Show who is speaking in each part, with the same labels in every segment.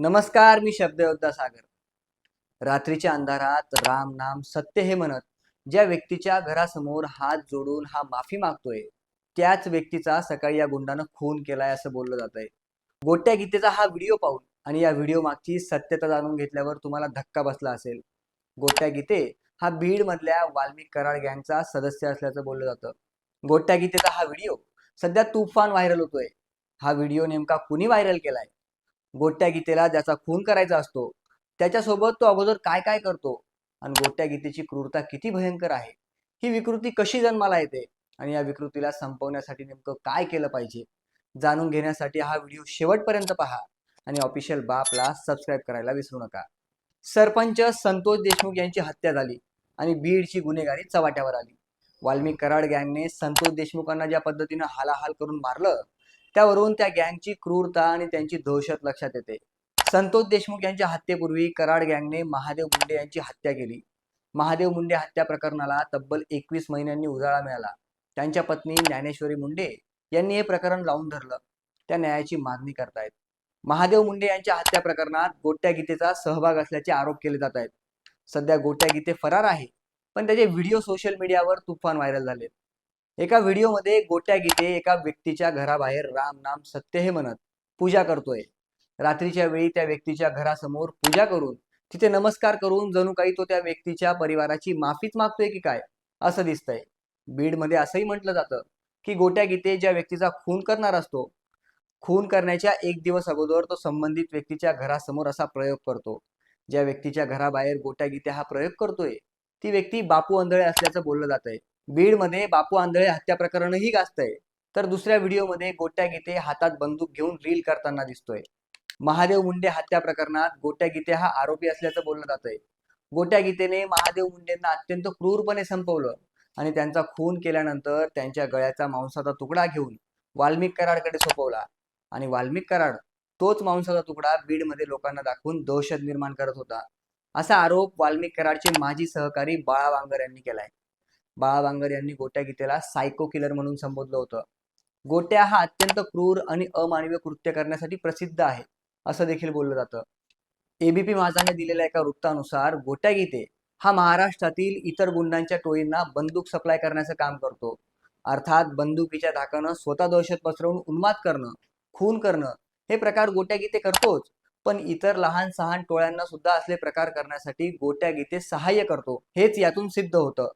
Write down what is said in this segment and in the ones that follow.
Speaker 1: नमस्कार मी शब्दयोद्धा सागर. रात्रीच्या अंधारात राम नाम सत्य हे म्हणत ज्या व्यक्तीच्या घरासमोर हात जोडून हा माफी मागतोय त्याच व्यक्तीचा सकाळी या गुंडानं खून केलाय असं बोललं जात आहे गोट्या गीतेचा हा व्हिडिओ पाहून आणि या व्हिडिओ मागची सत्यता जाणून घेतल्यावर तुम्हाला धक्का बसला असेल. गोट्या गीते हा बीड मधल्या वाल्मिक कराड गँगचा सदस्य असल्याचं बोललं जातं. गोट्या गीतेचा हा व्हिडिओ सध्या तुफान व्हायरल होतोय. हा व्हिडिओ नेमका कुणी व्हायरल केलाय? गोट्या गीतेला ज्याचा खून करायचा असतो त्याच्यासोबत तो अगोदर काय काय करतो आणि गोट्या गीतेची क्रूरता किती भयंकर आहे ही विकृती कशी जन्माला येते आणि या विकृतीला संपवण्यासाठी नेमकं काय केलं पाहिजे जाणून घेण्यासाठी हा व्हिडिओ शेवटपर्यंत पहा आणि ऑफिशियल बापला सबस्क्राईब करायला विसरू नका. सरपंच संतोष देशमुख यांची हत्या झाली आणि बीडची गुन्हेगारी चव्हाट्यावर आली. वाल्मिक कराड गँगने संतोष देशमुखांना ज्या पद्धतीनं हालाहाल करून मारलं त्यावरून त्या गँगची क्रूरता आणि त्यांची दहशत लक्षात येते. संतोष देशमुख यांच्या हत्येपूर्वी कराड गँगने महादेव मुंडे यांची हत्या केली. महादेव मुंडे हत्या प्रकरणाला तब्बल एकवीस महिन्यांनी उजाळा मिळाला. त्यांच्या पत्नी ज्ञानेश्वरी मुंडे यांनी हे प्रकरण लावून धरलं. त्या न्यायाची मागणी करतायत. महादेव मुंडे यांच्या हत्या प्रकरणात गोट्या गीतेचा सहभाग असल्याचे आरोप केले जात आहेत. सध्या गोट्या गीते फरार आहे पण त्याचे व्हिडिओ सोशल मीडियावर तुफान व्हायरल झाले एका व्हिडिओमध्ये गोट्या गीते एका व्यक्तीच्या घराबाहेर राम नाम सत्य हे म्हणत पूजा करतोय. रात्रीच्या वेळी त्या व्यक्तीच्या घरासमोर पूजा करून तिथे नमस्कार करून जणू काही तो त्या व्यक्तीच्या परिवाराची माफीच मागतोय की काय? असं दिसतंय. बीडमध्ये असंही म्हटलं जातं की गोट्या गीते ज्या व्यक्तीचा खून करणार असतो खून करण्याच्या एक दिवस अगोदर तो संबंधित व्यक्तीच्या घरासमोर असा प्रयोग करतो. ज्या व्यक्तीच्या घराबाहेर गोट्या गीते हा प्रयोग करतोय ती व्यक्ती बापू आंधळे असल्याचं बोललं जात आहे बीडमध्ये बापू आंधळे हत्या प्रकरणही गाजतंय. तर दुसऱ्या व्हिडिओमध्ये गोट्या गीते हातात बंदूक घेऊन रील करताना दिसतोय. महादेव मुंडे हत्या प्रकरणात गोट्या गीते हा आरोपी असल्याचं बोललं जात आहे गोट्या गीतेने महादेव मुंडेंना अत्यंत क्रूरपणे संपवलं आणि त्यांचा खून केल्यानंतर त्यांच्या गळ्याचा मांसाचा तुकडा घेऊन वाल्मिक कराडकडे सोपवला. आणि वाल्मिक कराड तोच मांसाचा तुकडा बीडमध्ये लोकांना दाखवून दहशत निर्माण करत होता. असा आरोप वाल्मिक कराडचे माजी सहकारी बाळा वांगर यांनी केलाय. बाळा बांगर यांनी गोट्या गीतेला सायको किलर म्हणून संबोधलं होतं. गोट्या हा अत्यंत क्रूर आणि अमानवीय कृत्य करण्यासाठी प्रसिद्ध आहे असं देखील बोललं जातं. एबीपी माझाने दिलेल्या एका वृत्तानुसार गोट्या गीते हा महाराष्ट्रातील इतर गुंडांच्या टोळींना बंदूक सप्लाय करण्याचं काम करतो. अर्थात बंदुकीच्या धाकानं स्वतः दहशत पसरवून उन्माद करणं खून करणं हे प्रकार गोट्या गीते करतोच. पण इतर लहान सहान टोळ्यांना सुद्धा असले प्रकार करण्यासाठी गोट्या गीते सहाय्य करतो हेच यातून सिद्ध होतं.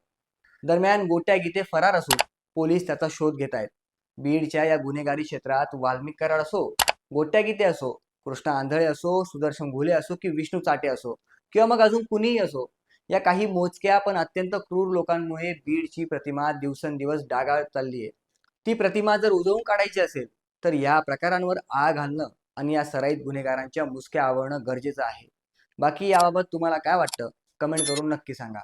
Speaker 1: दरम्यान गोट्या गीते फरार असून पोलीस त्याचा शोध घेत आहेत. बीडच्या या गुन्हेगारी क्षेत्रात वाल्मिक कराड असो गोट्या गीते असो कृष्णा आंधळे असो सुदर्शन घुले असो की विष्णू चाटे असो किंवा मग अजून कुणीही असो या काही मोजक्या पण अत्यंत क्रूर लोकांमुळे बीडची प्रतिमा दिवसेंदिवस डागाळत चालली आहे. ती प्रतिमा जर उजवून काढायची असेल तर या प्रकारांवर आळ घालणं आणि या सराईत गुन्हेगारांच्या मुसक्या आवरणं गरजेचं आहे. बाकी याबाबत तुम्हाला काय वाटतं? कमेंट करून नक्की सांगा.